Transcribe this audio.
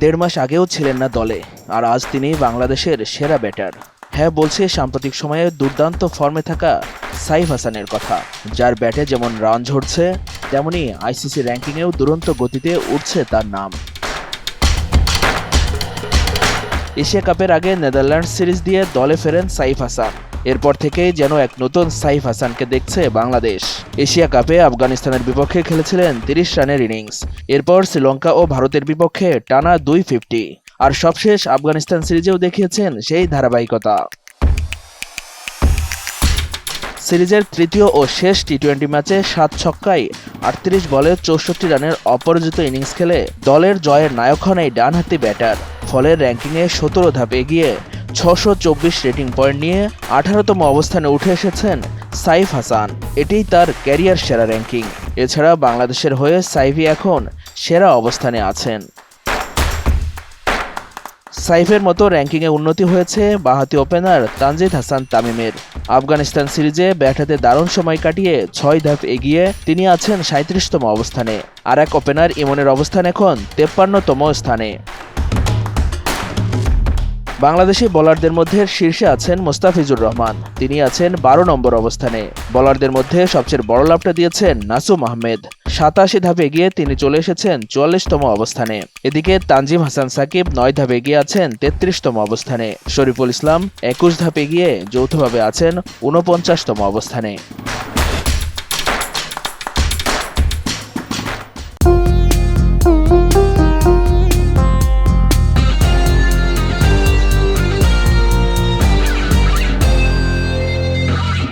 দেড় মাস আগেও ছিলেন না দলে, আর আজ তিনি বাংলাদেশের সেরা ব্যাটার। হ্যাঁ বলছে, সাম্প্রতিক সময়ে দুর্দান্ত ফর্মে থাকা সাইফ হাসানের কথা। যার ব্যাটে যেমন রান ঝরছে, তেমনি আইসিসি র্যাঙ্কিংয়েও দুরন্ত গতিতে উঠছে তার নাম। এশিয়া কাপের আগে নেদারল্যান্ডস সিরিজ দিয়ে দলে ফেরেন সাইফ হাসান। এরপর থেকেই যেন এক নতুন সাইফ হাসানকে দেখছে বাংলাদেশ। এশিয়া কাপে আফগানিস্তানের বিপক্ষে খেলেছিলেন তিরিশ রানের ইনিংস। এরপর শ্রীলঙ্কা ও ভারতের বিপক্ষে টানা দুই ফিফটি। আর সবশেষ আফগানিস্তান সিরিজেও দেখিয়েছেন সেই ধারাবাহিকতা। সিরিজের তৃতীয় ও শেষ টি টোয়েন্টি ম্যাচে সাত ছক্কায় আটত্রিশ বলে চৌষট্টি রানের অপরাজিত ইনিংস খেলে দলের জয়ের নায়ক হন এই ডানহাতি ব্যাটার। ফলে র্যাঙ্কিংয়ে সতেরো ধাপ এগিয়ে ছশো চব্বিশ রেটিং পয়েন্ট নিয়ে আঠারোতম অবস্থানে উঠে এসেছেন সাইফ হাসান। এটিই তার ক্যারিয়ার সেরা র্যাঙ্কিং। এছাড়া বাংলাদেশের হয়ে সাইফি এখন সেরা অবস্থানে আছেন। সাইফের মতো র্যাঙ্কিংয়ে উন্নতি হয়েছে বাহাতি ওপেনার তানজিদ হাসান তামিমের। আফগানিস্তান সিরিজে ব্যাট হাতে দারুণ সময় কাটিয়ে ছয় ধাপ এগিয়ে তিনি আছেন সাঁত্রিশতম অবস্থানে। আর এক ওপেনার ইমনের অবস্থান এখন তেপ্পান্নতম স্থানে। বাংলাদেশি বোলারদের মধ্যে শীর্ষে আছেন মোস্তাফিজুর রহমান। তিনি আছেন বারো নম্বর অবস্থানে। বলারদের মধ্যে সবচেয়ে বড় লাভটা দিয়েছেন নাসুম আহমেদ। সাতাশি ধাপে গিয়ে তিনি চলে এসেছেন চুয়াল্লিশতম অবস্থানে। এদিকে তানজিম হাসান সাকিব নয় ধাপে গিয়ে আছেন তেত্রিশতম অবস্থানে। শরীফুল ইসলাম একুশ ধাপে গিয়ে যৌথভাবে আছেন ঊনপঞ্চাশতম অবস্থানে।